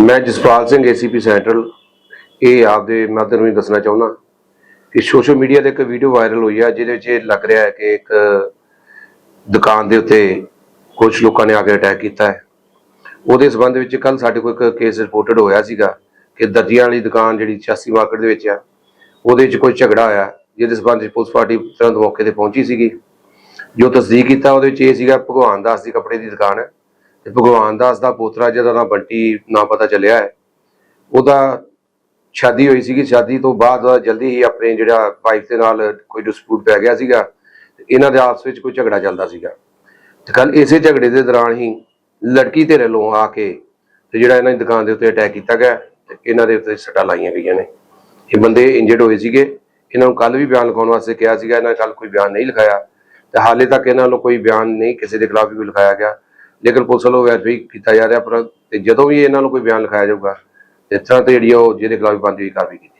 ਮੈਂ Jaspal Singh ACP central ਇਹ ਆਪਦੇ ਮਾਧਿਅਮ ਨੂੰ ਦੱਸਣਾ ਚਾਹੁੰਦਾ ਕਿ ਸੋਸ਼ਲ ਮੀਡੀਆ ਤੇ ਇੱਕ ਵੀਡੀਓ ਵਾਇਰਲ ਹੋਈ ਹੈ ਜਿਹਦੇ ਵਿੱਚ ਇਹ ਲੱਗ ਰਿਹਾ ਹੈ ਕਿ ਇੱਕ ਦੁਕਾਨ ਦੇ ਉੱਤੇ ਕੁਝ ਲੋਕਾਂ ਨੇ ਆ ਕੇ ਅਟੈਕ ਕੀਤਾ ਹੈ। ਉਹਦੇ ਸਬੰਧ ਵਿੱਚ ਕੱਲ ਸਾਡੇ ਕੋਲ ਇੱਕ ਕੇਸ ਰਿਪੋਰਟਡ ਹੋਇਆ ਸੀਗਾ ਕਿ ਦਰਜੀਆਂ ਵਾਲੀ ਦੁਕਾਨ ਜਿਹੜੀ 86 ਮਾਰਕੀਟ ਦੇ ਵਿੱਚ ਆ, ਉਹਦੇ ਵਿੱਚ ਕੋਈ ਝਗੜਾ ਹੋਇਆ, ਜਿਹਦੇ ਸਬੰਧ ਵਿੱਚ ਪੁਲਿਸ ਪਾਰਟੀ ਤੁਰੰਤ ਮੌਕੇ ਤੇ ਪਹੁੰਚੀ ਸੀਗੀ। ਜੋ ਤਸਦੀਕ ਕੀਤਾ, ਉਹਦੇ ਵਿੱਚ ਇਹ ਸੀਗਾ ਭਗਵਾਨ ਦਾਸ ਦੀ ਕੱਪੜੇ ਦੀ ਦੁਕਾਨ ਹੈ। ਤੇ ਭਗਵਾਨ ਦਾਸ ਦਾ ਪੋਤਰਾ ਜਿਹਦਾ ਨਾਮ ਬੰਟੀ ਨਾਂ ਪਤਾ ਚੱਲਿਆ ਹੈ, ਉਹਦਾ ਸ਼ਾਦੀ ਹੋਈ ਸੀਗੀ, ਸ਼ਾਦੀ ਤੋਂ ਬਾਅਦ ਜਲਦੀ ਹੀ ਆਪਣੇ ਜਿਹੜਾ ਵਾਈਫ ਦੇ ਨਾਲ ਕੋਈ ਡਿਸਪਿਊਟ ਪੈ ਗਿਆ ਸੀਗਾ ਇਹਨਾਂ ਦੇ ਆਪਸ ਵਿੱਚ ਕੋਈ ਝਗੜਾ ਚੱਲਦਾ ਸੀਗਾ। ਤੇ ਕੱਲ ਇਸੇ ਝਗੜੇ ਦੇ ਦੌਰਾਨ ਹੀ ਲੜਕੀ ਧਿਰ ਵੱਲੋਂ ਆ ਕੇ ਤੇ ਜਿਹੜਾ ਇਹਨਾਂ ਦੀ ਦੁਕਾਨ ਦੇ ਉੱਤੇ ਅਟੈਕ ਕੀਤਾ ਗਿਆ ਤੇ ਇਹਨਾਂ ਦੇ ਉੱਤੇ ਸੱਟਾਂ ਲਾਈਆਂ ਗਈਆਂ ਨੇ। ਇਹ ਬੰਦੇ ਇੰਜਰਡ ਹੋਏ ਸੀਗੇ। ਇਹਨਾਂ ਨੂੰ ਕੱਲ ਵੀ ਬਿਆਨ ਲਿਖਾਉਣ ਵਾਸਤੇ ਕਿਹਾ ਸੀਗਾ, ਇਹਨਾਂ ਨੇ ਕੱਲ ਕੋਈ ਬਿਆਨ ਨਹੀਂ ਲਿਖਾਇਆ। ਤੇ ਹਾਲੇ ਤੱਕ ਇਹਨਾਂ ਨੂੰ ਕੋਈ ਬਿਆਨ ਨਹੀਂ ਕਿਸੇ ਦੇ ਖਿਲਾਫ ਵੀ ਲਿਖਾਇਆ ਗਿਆ। ਲੇਕਿਨ ਪੁਲਿਸ ਵੱਲੋਂ ਵੈਰੀਫਾਈ ਕੀਤਾ ਜਾ ਰਿਹਾ, ਪਰ ਤੇ ਜਦੋਂ ਵੀ ਇਹਨਾਂ ਨੂੰ ਕੋਈ ਬਿਆਨ ਲਿਖਾਇਆ ਜਾਊਗਾ, ਇਸ ਤਰ੍ਹਾਂ ਤੇ ਜਿਹੜੀ ਉਹ ਜਿਹਦੇ ਖਿਲਾਫ ਬੰਦੀ ਹੋਈ ਕਾਰਵਾਈ ਕੀਤੀ